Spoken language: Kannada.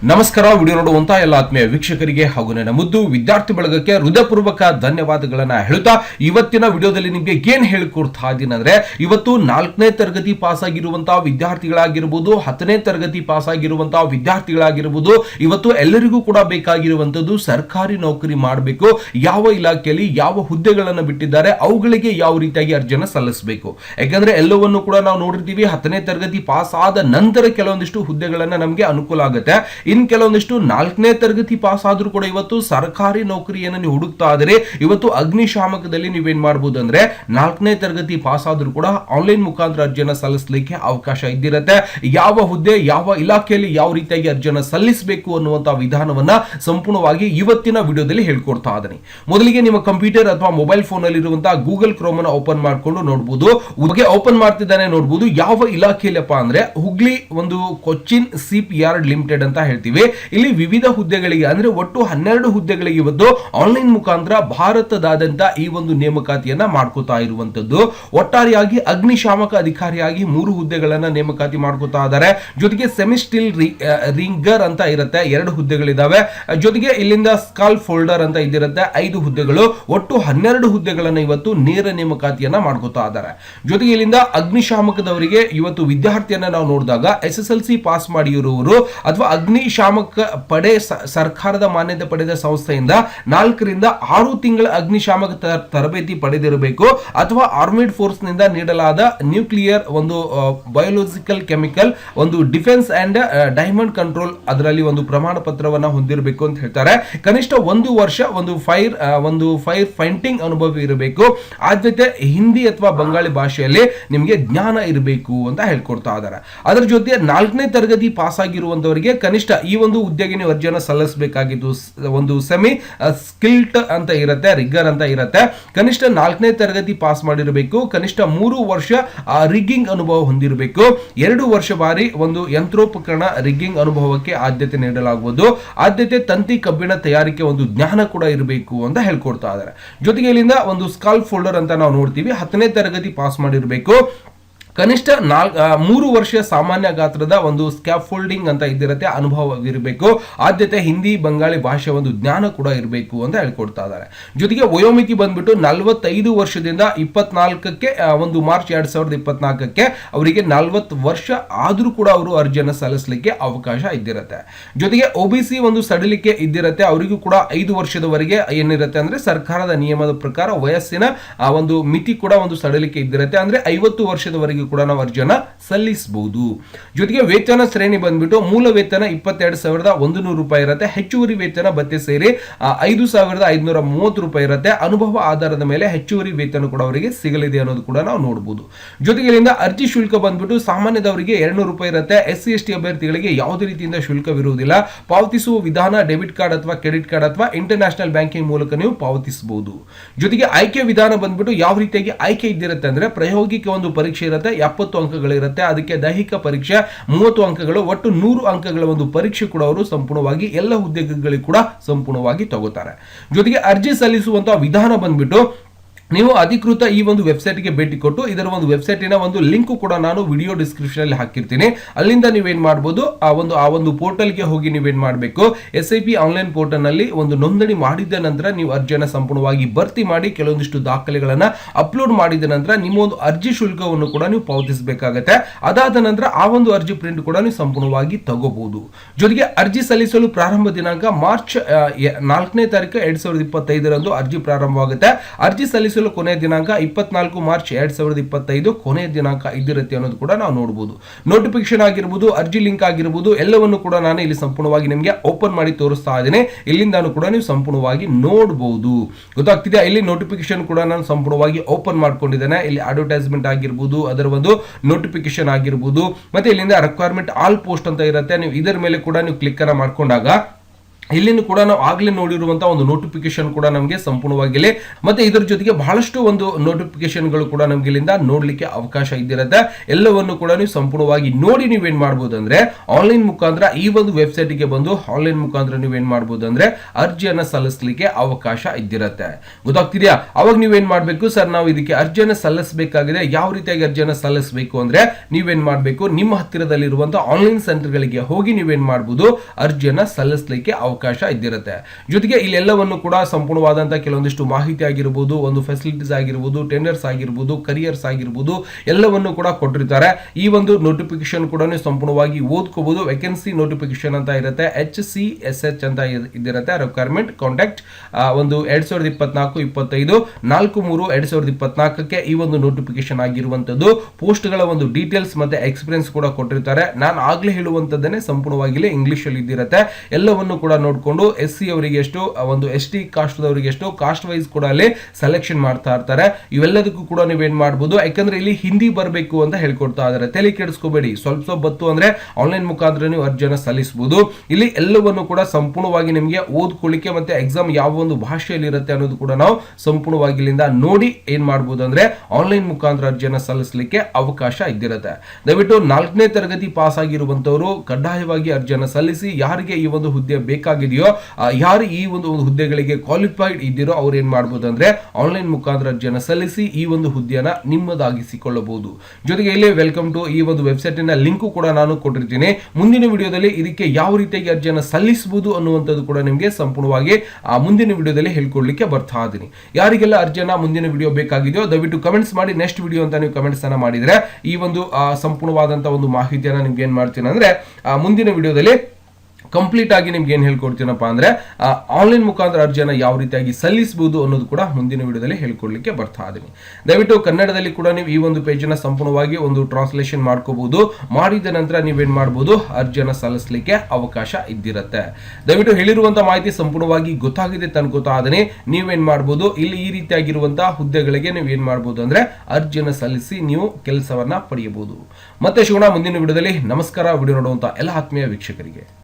ನಮಸ್ಕಾರ, ವಿಡಿಯೋ ನೋಡುವಂತ ಎಲ್ಲ ಆತ್ಮೀಯ ವೀಕ್ಷಕರಿಗೆ ಹಾಗೂ ನನ್ನ ಮುದ್ದು ವಿದ್ಯಾರ್ಥಿ ಬಳಗಕ್ಕೆ ಹೃದಯಪೂರ್ವಕ ಧನ್ಯವಾದಗಳನ್ನ ಹೇಳುತ್ತಾ, ಇವತ್ತಿನ ವಿಡಿಯೋದಲ್ಲಿ ನಿಮಗೆ ಏನ್ ಹೇಳಿಕೊಡ್ತಾ ಇದ್ದೀನಿ ಅಂದ್ರೆ, ಇವತ್ತು ನಾಲ್ಕನೇ ತರಗತಿ ಪಾಸ್ ಆಗಿರುವಂತಹ ವಿದ್ಯಾರ್ಥಿಗಳಾಗಿರ್ಬೋದು, ಹತ್ತನೇ ತರಗತಿ ಪಾಸ್ ಆಗಿರುವಂತಹ ವಿದ್ಯಾರ್ಥಿಗಳಾಗಿರ್ಬೋದು, ಇವತ್ತು ಎಲ್ಲರಿಗೂ ಕೂಡ ಬೇಕಾಗಿರುವಂತದ್ದು ಸರ್ಕಾರಿ ನೌಕರಿ ಮಾಡಬೇಕು, ಯಾವ ಇಲಾಖೆಯಲ್ಲಿ ಯಾವ ಹುದ್ದೆಗಳನ್ನು ಬಿಟ್ಟಿದ್ದಾರೆ, ಅವುಗಳಿಗೆ ಯಾವ ರೀತಿಯಾಗಿ ಅರ್ಜಿಯನ್ನು ಸಲ್ಲಿಸಬೇಕು. ಯಾಕಂದ್ರೆ ಎಲ್ಲವನ್ನು ಕೂಡ ನಾವು ನೋಡಿರ್ತೀವಿ, ಹತ್ತನೇ ತರಗತಿ ಪಾಸ್ ಆದ ನಂತರ ಕೆಲವೊಂದಿಷ್ಟು ಹುದ್ದೆಗಳನ್ನ ನಮಗೆ ಅನುಕೂಲ ಆಗುತ್ತೆ. ಇನ್ ಕೆಲವೊಂದಿಷ್ಟು ನಾಲ್ಕನೇ ತರಗತಿ ಪಾಸ್ ಆದ್ರೂ ಕೂಡ ಇವತ್ತು ಸರ್ಕಾರಿ ನೌಕರಿಯನ್ನು ನೀವು ಹುಡುಕ್ತಾ ಇದ್ರೆ ಇವತ್ತು ಅಗ್ನಿಶಾಮಕದಲ್ಲಿ ನೀವೇನ್ ಮಾಡಬಹುದು ಅಂದ್ರೆ ನಾಲ್ಕನೇ ತರಗತಿ ಪಾಸ್ ಆದ್ರೂ ಕೂಡ ಆನ್ಲೈನ್ ಮುಖಾಂತರ ಅರ್ಜಿಯನ್ನು ಸಲ್ಲಿಸಲಿಕ್ಕೆ ಅವಕಾಶ ಇದ್ದಿರುತ್ತೆ. ಯಾವ ಹುದ್ದೆ, ಯಾವ ಇಲಾಖೆಯಲ್ಲಿ ಯಾವ ರೀತಿಯಾಗಿ ಅರ್ಜಿಯನ್ನು ಸಲ್ಲಿಸಬೇಕು ಅನ್ನುವಂತಹ ವಿಧಾನವನ್ನ ಸಂಪೂರ್ಣವಾಗಿ ಇವತ್ತಿನ ವಿಡಿಯೋದಲ್ಲಿ ಹೇಳ್ಕೊಡ್ತಾ ಇದ್ದೀನಿ. ಮೊದಲಿಗೆ ನಿಮ್ಮ ಕಂಪ್ಯೂಟರ್ ಅಥವಾ ಮೊಬೈಲ್ ಫೋನ್ ಅಲ್ಲಿ ಇರುವಂತಹ ಗೂಗಲ್ ಕ್ರೋಮ್ ಅನ್ನು ಓಪನ್ ಮಾಡ್ಕೊಂಡು ನೋಡಬಹುದು ಓಪನ್ ಮಾಡ್ತಿದ್ದಾನೆ ನೋಡಬಹುದು ಯಾವ ಇಲಾಖೆಯಲ್ಲಪ್ಪ ಅಂದ್ರೆ ಹುಗ್ಲಿ ಒಂದು ಕೊಚ್ಚಿನ್ ಸಿಪ್ ಯಾರ್ಡ್ ಲಿಮಿಟೆಡ್ ಅಂತ ಹೇಳ್ತೀವಿ. ಇಲ್ಲಿ ವಿವಿಧ ಹುದ್ದೆಗಳಿಗೆ, ಅಂದ್ರೆ ಒಟ್ಟು ಹನ್ನೆರಡು ಹುದ್ದೆಗಳಿಗೆ ಇವತ್ತು ಆನ್ಲೈನ್ ಮುಖಾಂತರ ಭಾರತದಾದಂತ ಈ ಒಂದು ನೇಮಕಾತಿಯನ್ನ ಮಾಡ್ಕೋತಾ ಇರುವಂತದ್ದು. ಒಟ್ಟಾರೆಯಾಗಿ ಅಗ್ನಿಶಾಮಕ ಅಧಿಕಾರಿಯಾಗಿ ಮೂರು ಹುದ್ದೆಗಳನ್ನ ನೇಮಕಾತಿ ಮಾಡ್ಕೋತಾ ಇದ್ದಾರೆ. ಜೊತೆಗೆ ಸೆಮಿಸ್ಟಿಲ್ ರಿಂಗರ್ ಅಂತ ಇರುತ್ತೆ, ಎರಡು ಹುದ್ದೆಗಳಿದಾವೆ. ಜೊತೆಗೆ ಇಲ್ಲಿಂದ ಸ್ಕಾಲ್ ಫೋಲ್ಡರ್ ಅಂತ ಇದಿರುತ್ತೆ ಐದು ಹುದ್ದೆಗಳು. ಒಟ್ಟು ಹನ್ನೆರಡು ಹುದ್ದೆಗಳನ್ನ ಇವತ್ತು ನೇರ ನೇಮಕಾತಿಯನ್ನ ಮಾಡ್ಕೋತಾ ಇದ್ದಾರೆ. ಜೊತೆಗೆ ಇಲ್ಲಿಂದ ಅಗ್ನಿಶಾಮಕದವರಿಗೆ ಇವತ್ತು ವಿದ್ಯಾರ್ಥಿಯನ್ನ ನಾವು ನೋಡಿದಾಗ, S S L C pass ಮಾಡಿರುವವರು ಅಥವಾ ಅಗ್ನಿಶಾಮಕ ಪಡೆ ಸರ್ಕಾರದ ಮಾನ್ಯತೆ ಪಡೆದ ಸಂಸ್ಥೆಯಿಂದ ನಾಲ್ಕರಿಂದ ಆರು ತಿಂಗಳ ಅಗ್ನಿಶಾಮಕ ತರಬೇತಿ ಪಡೆದಿರಬೇಕು ಅಥವಾ ಆರ್ಮಿಡ್ ಫೋರ್ಸ್ನಿಂದ ನೀಡಲಾದ ನ್ಯೂಕ್ಲಿಯರ್ ಒಂದು ಬಯೋಲಾಜಿಕಲ್ ಕೆಮಿಕಲ್, ಒಂದು ಡಿಫೆನ್ಸ್ ಅಂಡ್ ಡೈಮಂಡ್ ಕಂಟ್ರೋಲ್ ಅದರಲ್ಲಿ ಒಂದು ಪ್ರಮಾಣ ಪತ್ರವನ್ನ ಹೊಂದಿರಬೇಕು ಅಂತ ಹೇಳ್ತಾರೆ. ಕನಿಷ್ಠ ಒಂದು ವರ್ಷ ಒಂದು ಫೈರ್ ಒಂದು ಫೈರ್ ಫೈಂಟಿಂಗ್ ಅನುಭವ ಇರಬೇಕು. ಆದ್ಯತೆ ಹಿಂದಿ ಅಥವಾ ಬಂಗಾಳಿ ಭಾಷೆಯಲ್ಲಿ ನಿಮಗೆ ಜ್ಞಾನ ಇರಬೇಕು ಅಂತ ಹೇಳ್ಕೊಡ್ತಾ ಇದ್ದಾರೆ. ಅದರ ಜೊತೆ ನಾಲ್ಕನೇ ತರಗತಿ ಪಾಸ್ ಆಗಿರುವಂತವರಿಗೆ ಕನಿಷ್ಠ ಈ ಒಂದು ಹುದ್ದೆಗೆ ನೀವು ಅರ್ಜಿಯನ್ನು ಸಲ್ಲಿಸಬೇಕಾಗಿದ್ದು ಒಂದು ಸೆಮಿ ಸ್ಕಿಲ್ಟ್ ಅಂತ ಇರುತ್ತೆ, ರಿಗ್ಗರ್ ಅಂತ ಇರುತ್ತೆ. ಕನಿಷ್ಠ ನಾಲ್ಕನೇ ತರಗತಿ ಪಾಸ್ ಮಾಡಿರಬೇಕು, ಕನಿಷ್ಠ ಮೂರು ವರ್ಷ ರಿಗ್ಗಿಂಗ್ ಅನುಭವ ಹೊಂದಿರಬೇಕು. ಎರಡು ವರ್ಷ ಬಾರಿ ಒಂದು ಯಂತ್ರೋಪಕರಣ ರಿಗ್ಗಿಂಗ್ ಅನುಭವಕ್ಕೆ ಆದ್ಯತೆ ನೀಡಲಾಗುವುದು. ಆದ್ಯತೆ ತಂತಿ ಕಬ್ಬಿಣ ತಯಾರಿಕೆ ಒಂದು ಜ್ಞಾನ ಕೂಡ ಇರಬೇಕು ಅಂತ ಹೇಳ್ಕೊಡ್ತಾ ಇದ್ದಾರೆ. ಜೊತೆಗೆ ಇಲ್ಲಿಂದ ಒಂದು ಸ್ಕಾಲ್ ಫೋಲ್ಡರ್ ಅಂತ ನಾವು ನೋಡ್ತೀವಿ. ಹತ್ತನೇ ತರಗತಿ ಪಾಸ್ ಮಾಡಿರಬೇಕು. ಕನಿಷ್ಠ ನಾಲ್ ಮೂರು ವರ್ಷ ಸಾಮಾನ್ಯ ಗಾತ್ರದ ಒಂದು ಸ್ಕ್ಯಾಫೋಲ್ಡಿಂಗ್ ಅಂತ ಇದ್ದಿರತ್ತೆ, ಅನುಭವವಿರಬೇಕು. ಆದ್ಯತೆ ಹಿಂದಿ, ಬಂಗಾಳಿ ಭಾಷೆ ಒಂದು ಜ್ಞಾನ ಕೂಡ ಇರಬೇಕು ಅಂತ ಹೇಳ್ಕೊಡ್ತಾ ಇದ್ದಾರೆ. ಜೊತೆಗೆ ವಯೋಮಿತಿ ಬಂದ್ಬಿಟ್ಟು ನಲವತ್ತೈದು ವರ್ಷದಿಂದ ಇಪ್ಪತ್ನಾಲ್ಕಕ್ಕೆ ಒಂದು ಮಾರ್ಚ್ ಎರಡ್ ಸಾವಿರದ ಇಪ್ಪತ್ನಾಲ್ಕಕ್ಕೆ ಅವರಿಗೆ ನಲವತ್ತು ವರ್ಷ ಆದರೂ ಕೂಡ ಅವರು ಅರ್ಜಿಯನ್ನು ಸಲ್ಲಿಸಲಿಕ್ಕೆ ಅವಕಾಶ ಇದ್ದಿರುತ್ತೆ. ಜೊತೆಗೆ ಒಬಿಸಿ ಒಂದು ಸಡಿಲಿಕೆ ಇದ್ದಿರುತ್ತೆ, ಅವರಿಗೂ ಕೂಡ ಐದು ವರ್ಷದವರೆಗೆ ಏನಿರುತ್ತೆ ಅಂದ್ರೆ ಸರ್ಕಾರದ ನಿಯಮದ ಪ್ರಕಾರ ವಯಸ್ಸಿನ, ಆ, ಒಂದು ಮಿತಿ ಕೂಡ ಒಂದು ಸಡಿಲಿಕೆ ಇದ್ದಿರುತ್ತೆ. ಅಂದ್ರೆ ಐವತ್ತು ವರ್ಷದವರೆಗೂ ಕೂಡ ನಾವು ಅರ್ಜಿಯನ್ನ ಸಲ್ಲಿಸಬಹುದು ಜೊತೆಗೆ ವೇತನ ಶ್ರೇಣಿ ಬಂದ್ಬಿಟ್ಟು ಮೂಲ ವೇತನ ಇಪ್ಪತ್ತೆರಡು ಸಾವಿರದ ಒಂದು ನೂರು ರೂಪಾಯಿ ಇರುತ್ತೆ. ಹೆಚ್ಚುವರಿ ವೇತನ ಭತ್ತೆ ಸೇರಿ ಐದು ಸಾವಿರದ ಐದುನೂರ ಮೂವತ್ತು ರೂಪಾಯಿ ಇರುತ್ತೆ. ಅನುಭವ ಆಧಾರದ ಮೇಲೆ ಹೆಚ್ಚುವರಿ ವೇತನ ಕೂಡ ಅವರಿಗೆ ಸಿಗಲಿದೆ ಅನ್ನೋದು ಕೂಡ ನಾವು ನೋಡಬಹುದು ಜೊತೆಗೆ ಇಲ್ಲಿಂದ ಅರ್ಜಿ ಶುಲ್ಕ ಬಂದ್ಬಿಟ್ಟು ಸಾಮಾನ್ಯದವರಿಗೆ ಎರಡ್ನೂರು ರೂಪಾಯಿ ಇರುತ್ತೆ. ಎಸ್ ಸಿ ಎಸ್ ಟಿ ಅಭ್ಯರ್ಥಿಗಳಿಗೆ ಯಾವುದೇ ರೀತಿಯಿಂದ ಶುಲ್ಕವಿರುವುದಿಲ್ಲ. ಪಾವತಿಸುವ ವಿಧಾನ ಡೆಬಿಟ್ ಕಾರ್ಡ್ ಅಥವಾ ಕ್ರೆಡಿಟ್ ಕಾರ್ಡ್ ಅಥವಾ ಇಂಟರ್ನ್ಯಾಷನಲ್ ಬ್ಯಾಂಕಿಂಗ್ ಮೂಲಕ ನೀವು ಪಾವತಿಸಬಹುದು. ಜೊತೆಗೆ ಆಯ್ಕೆ ವಿಧಾನ ಬಂದ್ಬಿಟ್ಟು ಯಾವ ರೀತಿಯಾಗಿ ಆಯ್ಕೆ ಇದ್ದಿರುತ್ತೆ ಅಂದ್ರೆ ಪ್ರಾಯೋಗಿಕ ಒಂದು ಪರೀಕ್ಷೆ ಇರುತ್ತೆ. ಎಪ್ಪತ್ತು ಅಂಕಗಳಿರುತ್ತೆ. ಅದಕ್ಕೆ ದೈಹಿಕ ಪರೀಕ್ಷೆ ಮೂವತ್ತು ಅಂಕಗಳು, ಒಟ್ಟು ನೂರು ಅಂಕಗಳ ಒಂದು ಪರೀಕ್ಷೆ ಕೂಡ ಅವರು ಸಂಪೂರ್ಣವಾಗಿ ಎಲ್ಲ ಹುದ್ದೆಗಳಿಗೆ ಕೂಡ ಸಂಪೂರ್ಣವಾಗಿ ತಗೋತಾರೆ. ಜೊತೆಗೆ ಅರ್ಜಿ ಸಲ್ಲಿಸುವಂತಹ ವಿಧಾನ ಬಂದ್ಬಿಟ್ಟು ನೀವು ಅಧಿಕೃತ ಈ ಒಂದು ವೆಬ್ಸೈಟ್ಗೆ ಭೇಟಿ ಕೊಟ್ಟು ಇದರ ಒಂದು ವೆಬ್ಸೈಟಿನ ಒಂದು ಲಿಂಕ್ ಕೂಡ ನಾನು ವಿಡಿಯೋ ಡಿಸ್ಕ್ರಿಪ್ಷನ್ ಅಲ್ಲಿ ಹಾಕಿರ್ತೀನಿ. ಅಲ್ಲಿಂದ ನೀವೇನ್ ಮಾಡಬಹುದು ಆ ಒಂದು ಆ ಒಂದು ಪೋರ್ಟಲ್ಗೆ ಹೋಗಿ ನೀವೇನ್ ಮಾಡಬೇಕು ಎಸ್ ಐ ಪಿ ಆನ್ಲೈನ್ ಪೋರ್ಟಲ್ನಲ್ಲಿ ಒಂದು ನೋಂದಣಿ ಮಾಡಿದ ನಂತರ ನೀವು ಅರ್ಜಿಯನ್ನು ಸಂಪೂರ್ಣವಾಗಿ ಭರ್ತಿ ಮಾಡಿ ಕೆಲವೊಂದಿಷ್ಟು ದಾಖಲೆಗಳನ್ನ ಅಪ್ಲೋಡ್ ಮಾಡಿದ ನಂತರ ನಿಮ್ಮ ಒಂದು ಅರ್ಜಿ ಶುಲ್ಕವನ್ನು ಕೂಡ ನೀವು ಪಾವತಿಸಬೇಕಾಗತ್ತೆ. ಅದಾದ ನಂತರ ಆ ಒಂದು ಅರ್ಜಿ ಪ್ರಿಂಟ್ ಕೂಡ ನೀವು ಸಂಪೂರ್ಣವಾಗಿ ತಗೋಬಹುದು ಜೊತೆಗೆ ಅರ್ಜಿ ಸಲ್ಲಿಸಲು ಪ್ರಾರಂಭ ದಿನಾಂಕ ಮಾರ್ಚ್ ನಾಲ್ಕನೇ ತಾರೀಕು ಎರಡ್ ಸಾವಿರದ ಇಪ್ಪತ್ತೈದರಂದು ಅರ್ಜಿ ಪ್ರಾರಂಭವಾಗುತ್ತೆ. ಅರ್ಜಿ ಸಲ್ಲಿಸಲು ಕೊನೆಯ ದಿನಾಂಕ ಇಪ್ಪತ್ನಾಲ್ಕು ಮಾರ್ಚ್ ಎರಡ್ ಸಾವಿರದ ಇಪ್ಪತ್ತೈದು ಕೊನೆಯ ದಿನಾಂಕ ಇದ್ದಿರುತ್ತೆ ಅನ್ನೋದು ಕೂಡ ನಾವು ನೋಡಬಹುದು ನೋಟಿಫಿಕೇಶನ್ ಆಗಿರ್ಬೋದು, ಅರ್ಜಿ ಲಿಂಕ್ ಆಗಿರ್ಬೋದು, ಎಲ್ಲವನ್ನು ಕೂಡ ನಾನು ಇಲ್ಲಿ ಸಂಪೂರ್ಣವಾಗಿ ನಿಮಗೆ ಓಪನ್ ಮಾಡಿ ತೋರಿಸ್ತಾ ಇದ್ದೇನೆ. ಇಲ್ಲಿಂದಾನು ಕೂಡ ನೀವು ಸಂಪೂರ್ಣವಾಗಿ ನೋಡಬಹುದು ಗೊತ್ತಾಗ್ತಿದೆ ಇಲ್ಲಿ ನೋಟಿಫಿಕೇಶನ್ ಕೂಡ ನಾನು ಸಂಪೂರ್ಣವಾಗಿ ಓಪನ್ ಮಾಡ್ಕೊಂಡಿದ್ದೇನೆ. ಇಲ್ಲಿ ಅಡ್ವರ್ಟೈಸ್ಮೆಂಟ್ ಆಗಿರ್ಬೋದು, ಅದರ ಒಂದು ನೋಟಿಫಿಕೇಶನ್ ಆಗಿರ್ಬೋದು, ಮತ್ತೆ ಇಲ್ಲಿಂದ ರಿಕ್ವೈರ್ಮೆಂಟ್ ಆಲ್ ಪೋಸ್ಟ್ ಅಂತ ಇರುತ್ತೆ. ನೀವು ಇದರ ಮೇಲೆ ಕೂಡ ನೀವು ಕ್ಲಿಕ್ ಅನ್ನ ಮಾಡ್ಕೊಂಡಾಗ ಇಲ್ಲಿನೂ ಕೂಡ ನಾವು ಆಗ್ಲೇ ನೋಡಿರುವಂಥ ಒಂದು ನೋಟಿಫಿಕೇಶನ್ ಕೂಡ ನಮಗೆ ಸಂಪೂರ್ಣವಾಗಿಲ್ಲ. ಮತ್ತು ಇದರ ಜೊತೆಗೆ ಬಹಳಷ್ಟು ಒಂದು ನೋಟಿಫಿಕೇಶನ್ಗಳು ಕೂಡ ನಮಗೆ ಇಲ್ಲಿಂದ ನೋಡಲಿಕ್ಕೆ ಅವಕಾಶ ಇದ್ದಿರುತ್ತೆ. ಎಲ್ಲವನ್ನು ಕೂಡ ನೀವು ಸಂಪೂರ್ಣವಾಗಿ ನೋಡಿ ನೀವೇನ್ ಮಾಡ್ಬೋದು ಅಂದ್ರೆ ಆನ್ಲೈನ್ ಮುಖಾಂತರ ಈ ಒಂದು ವೆಬ್ಸೈಟ್ಗೆ ಬಂದು ಆನ್ಲೈನ್ ಮುಖಾಂತರ ನೀವೇನು ಮಾಡ್ಬೋದು ಅಂದ್ರೆ ಅರ್ಜಿಯನ್ನು ಸಲ್ಲಿಸಲಿಕ್ಕೆ ಅವಕಾಶ ಇದ್ದಿರುತ್ತೆ. ಗೊತ್ತಾಗ್ತಿದೆಯಾ? ಅವಾಗ ನೀವೇನು ಮಾಡಬೇಕು ಸರ್, ನಾವು ಇದಕ್ಕೆ ಅರ್ಜಿಯನ್ನು ಸಲ್ಲಿಸಬೇಕಾಗಿದೆ. ಯಾವ ರೀತಿಯಾಗಿ ಅರ್ಜಿಯನ್ನು ಸಲ್ಲಿಸಬೇಕು ಅಂದ್ರೆ ನೀವೇನು ಮಾಡಬೇಕು, ನಿಮ್ಮ ಹತ್ತಿರದಲ್ಲಿರುವಂಥ ಆನ್ಲೈನ್ ಸೆಂಟರ್ಗಳಿಗೆ ಹೋಗಿ ನೀವೇನ್ ಮಾಡ್ಬೋದು, ಅರ್ಜಿಯನ್ನು ಸಲ್ಲಿಸಲಿಕ್ಕೆ ಅವಕಾಶ ಇದ್ದಿರುತ್ತೆ. ಜೊತೆಗೆ ಇಲ್ಲೆಲ್ಲವನ್ನು ಕೂಡ ಸಂಪೂರ್ಣವಾದಂತಹ ಕೆಲವೊಂದಿಷ್ಟು ಮಾಹಿತಿ ಆಗಿರ್ಬೋದು, ಒಂದು ಫೆಸಿಲಿಟೀಸ್ ಆಗಿರ್ಬೋದು ಟೆಂಡರ್ಸ್ ಆಗಿರ್ಬೋದು ಕರಿಯರ್ಸ್ ಆಗಿರ್ಬೋದು, ಎಲ್ಲವನ್ನು ಕೂಡ ಕೊಟ್ಟಿರ್ತಾರೆ. ಈ ಒಂದು ನೋಟಿಫಿಕೇಶನ್ ಕೂಡ ಸಂಪೂರ್ಣವಾಗಿ ಓದ್ಕೋಬಹುದು ವೆಕೆನ್ಸಿ ನೋಟಿಫಿಕೇಶನ್ ಅಂತ ಇರುತ್ತೆ. ಎಚ್ ಸಿ ಎಸ್ ಎಚ್ ಅಂತ ಇದ್ದಿರುತ್ತೆ. ರಿಕ್ವೈರ್ಮೆಂಟ್ ಕಾಂಟ್ಯಾಕ್ಟ್ ಒಂದು ಎರಡ್ ಸಾವಿರದ ಇಪ್ಪತ್ನಾಲ್ಕು, ಇಪ್ಪತ್ತೈದು, ನಾಲ್ಕು ಮೂರು, ಎರಡ್ ಸಾವಿರದ ಇಪ್ಪತ್ನಾಲ್ಕಕ್ಕೆ ಈ ಒಂದು ನೋಟಿಫಿಕೇಶನ್ ಆಗಿರುವಂತದ್ದು ಪೋಸ್ಟ್ಗಳ ಒಂದು ಡೀಟೇಲ್ಸ್ ಮತ್ತೆ ಎಕ್ಸ್ಪೀರಿಯನ್ಸ್ ಕೂಡ ಕೊಟ್ಟಿರ್ತಾರೆ. ನಾನು ಆಗ್ಲೇ ಹೇಳುವಂತದ್ದನ್ನೇ ಸಂಪೂರ್ಣವಾಗಿ ಇಂಗ್ಲಿಷ್ ಅಲ್ಲಿ ಇದ್ದಿರುತ್ತೆ. ಎಲ್ಲವನ್ನು ಕೂಡ ನೋಡಿಕೊಂಡು ಎಸ್ ಸಿ ಅವರಿಗೆ ಎಷ್ಟು ಒಂದು ಎಸ್ ಟಿ ಕಾಸ್ಟ್ ಅವರಿಗೆ ಎಷ್ಟು ಕಾಸ್ಟ್ ವೈಸ್ ಕೂಡ ಅಲ್ಲಿ ಸೆಲೆಕ್ಷನ್ ಮಾಡ್ತಾ ಇರ್ತಾರೆ. ಇವೆಲ್ಲದಕ್ಕೂ ಕೂಡ ನೀವೇನ್ ಮಾಡ್ಬೋದು, ಯಾಕಂದ್ರೆ ಇಲ್ಲಿ ಹಿಂದಿ ಬರಬೇಕು ಅಂತ ಹೇಳ್ಕೊಡ್ತಾ ಇದಾರೆ ತಲೆ ಕೆಡಿಸ್ಕೋಬೇಡಿ. ಸ್ವಲ್ಪ ಸ್ವಲ್ಪ ಬತ್ತು ಅಂದ್ರೆ ಆನ್ಲೈನ್ ಮುಖಾಂತರ ನೀವು ಅರ್ಜಿಯನ್ನು ಸಲ್ಲಿಸಬಹುದು ಇಲ್ಲಿ ಎಲ್ಲವನ್ನು ಕೂಡ ಸಂಪೂರ್ಣವಾಗಿ ನಿಮಗೆ ಓದ್ಕೊಳ್ಳಿಕ್ಕೆ ಮತ್ತೆ ಎಕ್ಸಾಮ್ ಯಾವ ಒಂದು ಭಾಷೆಯಲ್ಲಿ ಇರುತ್ತೆ ಅನ್ನೋದು ಕೂಡ ನಾವು ಸಂಪೂರ್ಣವಾಗಿ ಇಲ್ಲಿಂದ ನೋಡಿ ಏನ್ ಮಾಡ್ಬೋದು ಅಂದ್ರೆ ಆನ್ಲೈನ್ ಮುಖಾಂತರ ಅರ್ಜಿಯನ್ನು ಸಲ್ಲಿಸಲಿಕ್ಕೆ ಅವಕಾಶ ಇದ್ದಿರುತ್ತೆ. ದಯವಿಟ್ಟು ನಾಲ್ಕನೇ ತರಗತಿ ಪಾಸ್ ಆಗಿರುವಂತವರು ಕಡ್ಡಾಯವಾಗಿ ಅರ್ಜಿಯನ್ನು ಸಲ್ಲಿಸಿ, ಯಾರಿಗೆ ಈ ಒಂದು ಹುದ್ದೆ ಬೇಕಾಗಿದೆಯೋ ಆ, ಯಾರು ಈ ಒಂದು ಹುದ್ದೆಗಳಿಗೆ ಕ್ವಾಲಿಫೈಡ್ ಇದ್ದೀರೋ ಅವ್ರು ಏನ್ ಮಾಡ್ಬೋದು ಅಂದ್ರೆ ಆನ್ಲೈನ್ ಮುಖಾಂತರ ಅರ್ಜಿಯನ್ನು ಸಲ್ಲಿಸಿ ಈ ಒಂದು ಹುದ್ದೆಯನ್ನ ನಿಮ್ಮದಾಗಿಸಿಕೊಳ್ಳಬಹುದು. ಜೊತೆಗೆ ಇಲ್ಲಿ ವೆಲ್ಕಮ್ ಟು ಈ ಒಂದು ವೆಬ್ಸೈಟಿನ ಲಿಂಕು ಕೂಡ ನಾನು ಕೊಟ್ಟಿರ್ತೀನಿ. ಮುಂದಿನ ವಿಡಿಯೋದಲ್ಲಿ ಇದಕ್ಕೆ ಯಾವ ರೀತಿಯಾಗಿ ಅರ್ಜಿಯನ್ನ ಸಲ್ಲಿಸಬಹುದು ಅನ್ನುವಂಥದ್ದು ಕೂಡ ನಿಮಗೆ ಸಂಪೂರ್ಣವಾಗಿ ಮುಂದಿನ ವಿಡಿಯೋದಲ್ಲಿ ಹೇಳ್ಕೊಡ್ಲಿಕ್ಕೆ ಬರ್ತಾ ಇದ್ದೀನಿ ಯಾರಿಗೆಲ್ಲ ಅರ್ಜಿಯನ್ನ ಮುಂದಿನ ವಿಡಿಯೋ ಬೇಕಾಗಿದೆಯೋ ದಯವಿಟ್ಟು ಕಮೆಂಟ್ಸ್ ಮಾಡಿ ನೆಕ್ಸ್ಟ್ ವಿಡಿಯೋ ಅಂತ ನೀವು ಕಮೆಂಟ್ಸ್ ಅನ್ನ ಮಾಡಿದ್ರೆ ಈ ಒಂದು ಸಂಪೂರ್ಣವಾದಂತಹ ಒಂದು ಮಾಹಿತಿಯನ್ನ ನಿಮ್ಗೆ ಏನ್ ಮಾಡ್ತೀನಿ ಅಂದ್ರೆ ಮುಂದಿನ ವಿಡಿಯೋದಲ್ಲಿ ಕಂಪ್ಲೀಟ್ ಆಗಿ ನಿಮ್ಗೆ ಏನ್ ಹೇಳ್ಕೊಡ್ತೀನಪ್ಪ ಅಂದ್ರೆ ಆನ್ಲೈನ್ ಮುಖಾಂತರ ಅರ್ಜಿಯನ್ನು ಯಾವ ರೀತಿಯಾಗಿ ಸಲ್ಲಿಸಬಹುದು ಅನ್ನೋದು ಕೂಡ ಮುಂದಿನ ವಿಡಿಯೋದಲ್ಲಿ ಹೇಳ್ಕೊಡ್ಲಿಕ್ಕೆ ಬರ್ತಾ ಇದೀನಿ. ದಯವಿಟ್ಟು ಕನ್ನಡದಲ್ಲಿ ಕೂಡ ನೀವು ಈ ಒಂದು ಪೇಜ್ ಸಂಪೂರ್ಣವಾಗಿ ಒಂದು ಟ್ರಾನ್ಸ್ಲೇಷನ್ ಮಾಡ್ಕೋಬಹುದು ಮಾಡಿದ ನಂತರ ನೀವೇನ್ ಮಾಡಬಹುದು ಅರ್ಜಿಯನ್ನು ಸಲ್ಲಿಸಲಿಕ್ಕೆ ಅವಕಾಶ ಇದ್ದಿರುತ್ತೆ. ದಯವಿಟ್ಟು ಹೇಳಿರುವಂತ ಮಾಹಿತಿ ಸಂಪೂರ್ಣವಾಗಿ ಗೊತ್ತಾಗಿದೆ ತನ್ಕೋತಾ ಅದನ್ನೇ ನೀವೇನ್ ಮಾಡ್ಬೋದು? ಇಲ್ಲಿ ಈ ರೀತಿಯಾಗಿರುವಂತಹ ಹುದ್ದೆಗಳಿಗೆ ನೀವು ಏನ್ ಮಾಡ್ಬೋದು ಅಂದ್ರೆ, ಅರ್ಜಿಯನ್ನು ಸಲ್ಲಿಸಿ ನೀವು ಕೆಲಸವನ್ನ ಪಡೆಯಬಹುದು. ಮತ್ತೆ ಶಿವಣ ಮುಂದಿನ ವಿಡಿಯೋದಲ್ಲಿ ನಮಸ್ಕಾರ. ವಿಡಿಯೋ ನೋಡುವಂಥ ಎಲ್ಲ ಆತ್ಮೀಯ ವೀಕ್ಷಕರಿಗೆ.